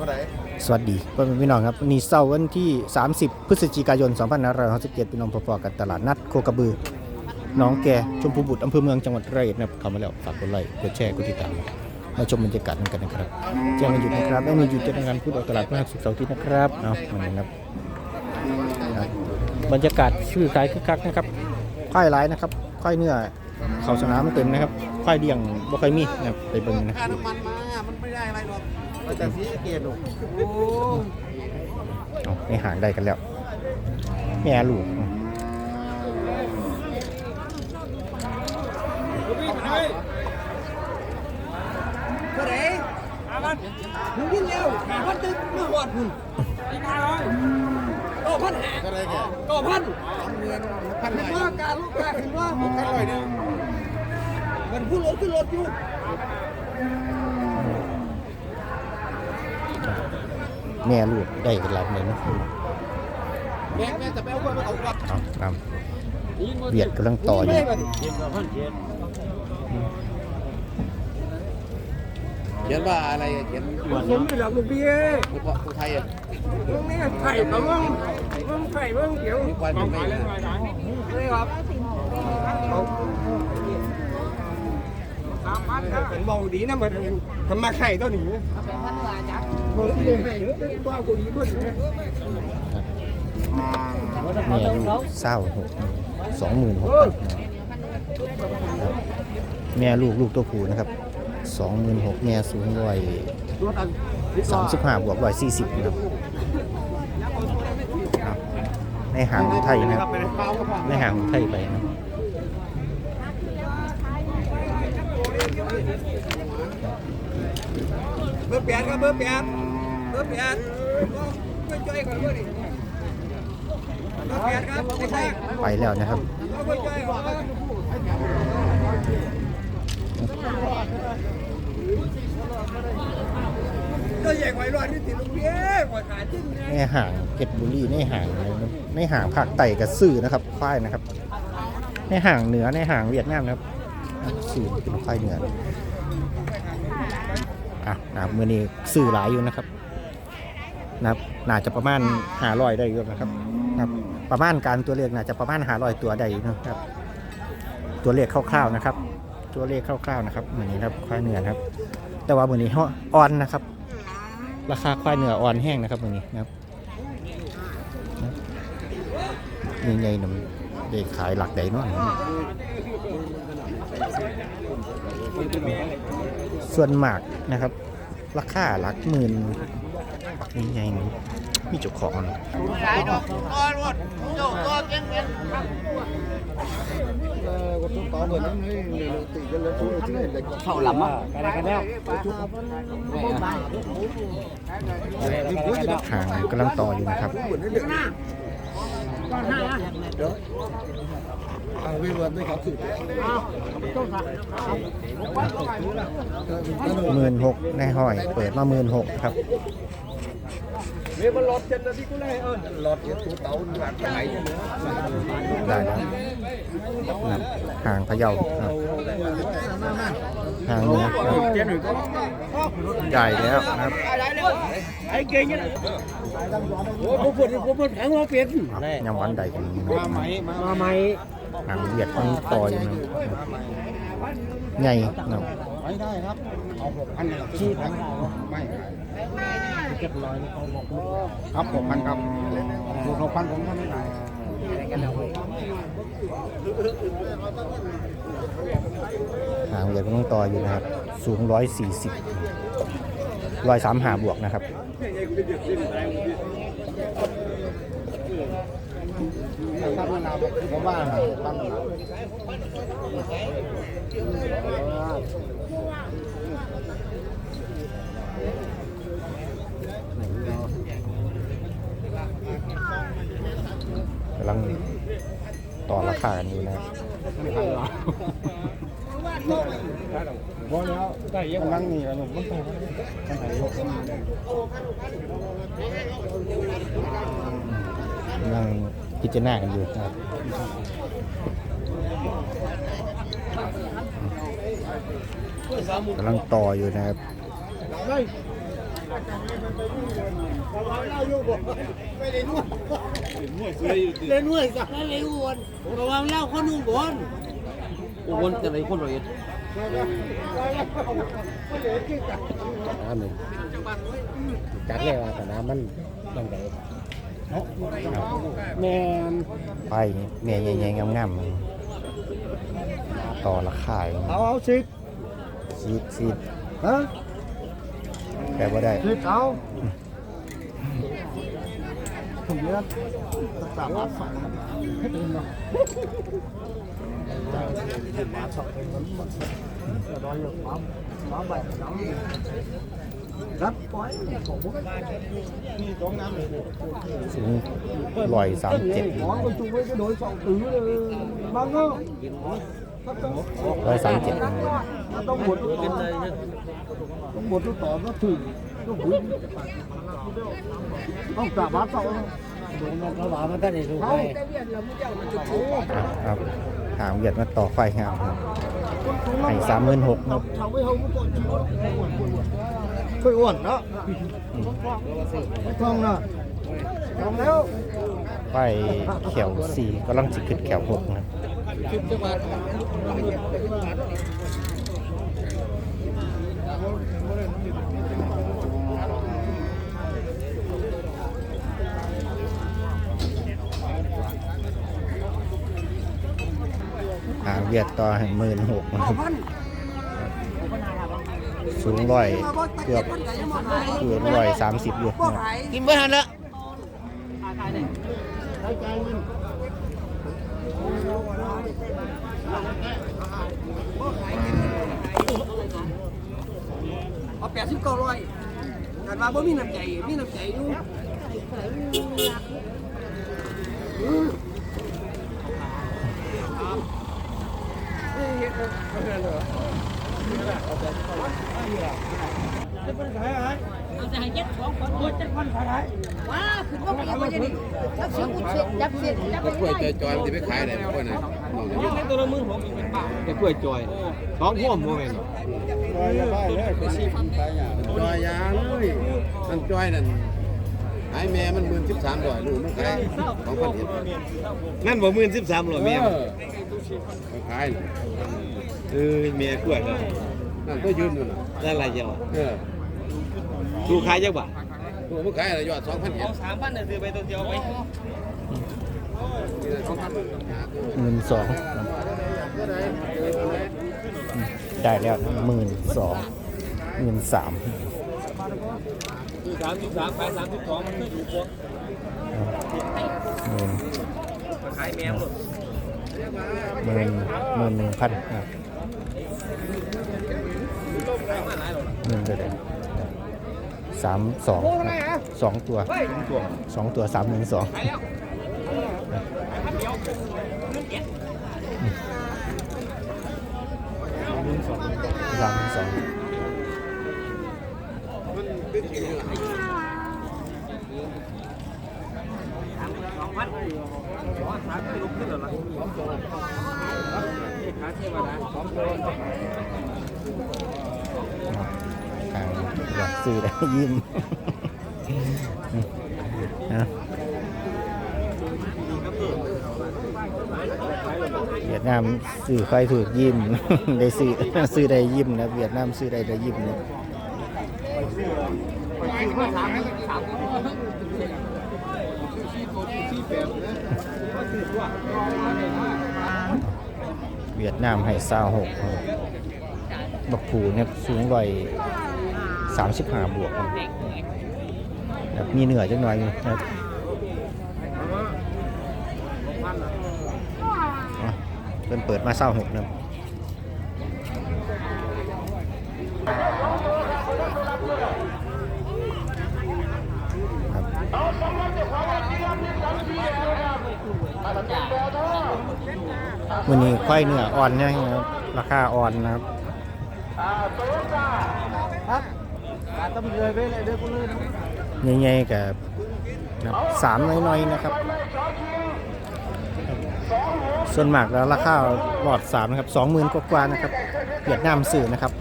ท่าไหร่สวัสดีพ่อแม่พี่น้องครับวันนี้เสาร์วันที่ 30 พฤศจิกายน 2567พี่น้องพอๆกันตลาดนัดโคกระบือหน้องแกชมพูบุตรอำเภอเมืองจังหวัดร้อยเอ็ดนะครับเข้ามาแล้วฝากกดไลค์กดแชร์กดติดตามมาชมบรรยากาศกันนะครับแจ้งวันหยุดนะครับไม่มีหยุดจะทำงานพูดออกตลาดพฤหัสศุกร์เสาร์อาที่นะครับเอามาเลยครับครับ บรรยากาศชื่อขายคึกคักนะครับควายร้ายนะครับควายเนื้อเขาสนามเต็มนะครับควายเดี่ยงบ่ค่อยมีนะครับไปเบิ่งนะค่าน้ มาจากสีสะเกตหรอกโอ้เอาในหางได้กันแล้วแม่ลูกเท่าไหร่อามันมึงยินเร็วหาพันตึ๊บมาหอดมึงอีกห้าร้อยโอ้พันหาเท่าไหร่แกโอ้พันสองเงินพันว่าการลูกค้าขึ้นว่าพันร้อยหนึ่งมันพูดรถขึ้นรถอยู่ แม่ลูกได้กันแล้วเลยนะแม่แม่จะไปเอาเพื่อนมาเอาวัดเอานำเบียดกำลังต่ออยู่เขียนว่าอะไรเขียนผมไม่หลับลูกพี่เอ้ผู้ไทยอะมึงนี่ไข่ปะมึงมึงไข่มึงเดี๋ยวมีควายเป็นไม่เลยครับ เป็นเบาดีนะมันทำมาไข่ตัวนี้มึงเป็นไข่หรือเป็นตัวกูดีด้วยแม่ลูกเศร้าหกสองหมื่นหกพันแม่ลูกลูกตัวผู้นะครับสองหมื่นหกแม่สูงร้อยสามสิบห้าบวกร้อยสี่สิบนะครับในหางไทยนะครับในหางไทยไปนะ เบอ ร์แปดครับเบอร์แปดเบอร์แปดช่วยช่วยก่อนเบอร์นี่เบอร์แปดครับไม่ใช่ไปแล้วนะครับช่วยช่วยก่อนก็ใหญ่กว่าร้อยนี่ติดลูกพี่เอ้ยกว่าขาจิ้มไงในห่างเพชรบุรีในห่างอะไรนะในห่างภาคใต้กับซื่อนะครับควายนะครับ ในห่างเหนือในห่างเวียดนามนะครับซื่อเป็นควายเหนือ อะนะครับมือนี้ซื่อหลายอยู่นะครับนะครับน่าจะประมาณหาร้อยได้อยู่นะครับนะครับ ประมาณการตัวเลขน่าจะประมาณหาร้อยตัวได้อยู่นะครับ ตัวเลขคร่าวๆนะครับ ตัวเลขคร่าวๆนะครับมือนี้ครับควายเหนือนะครับ แต่ว่ามือนี้เขาอ่อนนะครับ ราคาควายเนื้ออ่อนแห้งนะครับตรงนี้นะครับนี่ไงหนำได้ขายหลักใดเนาะ ส่วนหมากนะครับ ราคาหลักหมื่นนี่ไงนมีเจ้าของนะเข้าลำอะอะไรกันแล้วห่างกำลังต่ออยู่นะครับ วิวันไม่เขาถือหมื่นหกในห้อย เปิดมาหมื่นหกครับนี่มันรถเจ็ดนาทีกูเลยเออรถเขียนตู้เตาหลักไหลได้แล้วนะครับห่างพะเยาครับห่างเหนือครับใหญ่แล้วนะครับไอ้เก่งเนี่ยโอ้ผมปวดผมปวดแข็งหัวเปลี่ยนอะยังวันใดกันนี้นะครับมาใหม่ หางเบียดมันต่อยนะใหญ่เนาะไม่ได้ครับ เอาหกพันชีพไม่เจ็ดร้อยครับหกพันครับหกพันผมก็ไม่ได้หางเบียดมันต้องต่ออยู่นะครับ สูงร้อยสี่สิบร้อยสามหาบวกนะครับ ตั้งมะนาวผมว่าตั้งมะนาวกำลังต่อราคากันอยู่นะครับพอแล้วได้ยังนั่งนี่แล้วหนุ่มมันต้องต้องไหนยกกำลัง พิจารณากันอยู่ครับกำลังต่ออยู่นะครับเล่นด้วยสักนั่นเลยอ้วนระวังเล่าคนนุ่งบนอ้วนจะไรคนละเอียดน้ำหนึ่งจัดเลยว่าแต่น้ำมันต้องไหล แมนไปเมียใหญ่ๆงามๆต่อราคาอย่างเอาเอาสิซีดซีดฮะแปลว่าได้สิเอาผมเลือกสามารถสั่งให้เป็นเนาะมาสองเป็นมันจะรออยู่ความความใบน้ำ ครับปล่อยของพวกมีสองน้ำเลยสูงร้อยสามเจ็ด món của chúng với cái đối trọng tứ bằng không Rồi, sáu triệu. nó ต้องหมดลูกต่อต้องหมดลูกต่อก็ถึงต้องบุญต้องกลับบ้านต่อเขาบอกมันก็ได้ดูไปครับหางเวียดมาต่อไฟงามครับให้สามหมื่นหกครับ ค่อยอ้วนเนาะท้องเนาะท้องแล้วไปแขวสี่กำลังจะขึ้นแขวหกนะหาเวียดต่อให้หมื่นหกนะบ สูงร้อยเกือบเกือบร้อยสามสิบอยู่นะครับกินไม่ทันละเอาแปดสิบเก้าร้อยแต่ว่าบ่มีน้ำใจมีน้ำใจอยู่ ว้าคือว่าไม่ได้ดิถ้าซื้อกุญแจยับเสียยับกล้วยจอยๆมันจะไปขายไหนกล้วยไหนยังในตัวละมือผมอีกเป็นบาทแต่กล้วยจอยสองพ่วงโมเมนต์จอยยาเลยมันจอยนั่นไอ้แม่มันหมื่นสิบสามร้อยลูกมันขายสองพันเอ็ดนั่นบ่หมื่นสิบสามหรอเมียขายเออเมียกล้วยเนาะ นั่นก็ยืนอยู่น่ะนั่นอะไรเจ้าเออดูขายจักบาทตัวมันขายอะไรยอดสองพันเอ็ดสามพันเนี่ยซื้อไปตัวเดียวไปหมื่นสองได้แล้วหมื่นสองหมื่นสามคือสามสิบสามไปสามสิบสองมันขึ้นอยู่พวกหมื่นขายแมวหมดหมื่นหมื่นหนึ่งพันครับ หมื่นเท่าไหร่สามสองครับสองตัวสองตัวสามหมื่นสองสามหมื่นสองสองามพันลุกขึ้นแล้วล่ะขาเทวดาสองตัวทางอยากซื้อได้ยิ้มนเวียดนามซื้อใครถูกยิ้มได้ซื้อซื้อได้ยิ้มนะเวียดนามซื้อได้ได้ยิ้มนะเวียดนามให้ซาหกบักผูเนี่ยสูงร้อย สามสิบห้าบวกแบบมีเหนือจังหน่อยนะครับเพิ่นเปิดมาเศร้าหกนะครับวันนี้ควายเนื้ออ่อนนะครับ ราคาอ่อนนะครับ ใหญ่ๆกับนะครับสามน้อยๆนะครับ ส่วนมากแล้วราคาหลอดสามนะครับสองหมื่นกว่าๆนะครับเวียดนามสื่อนะครับ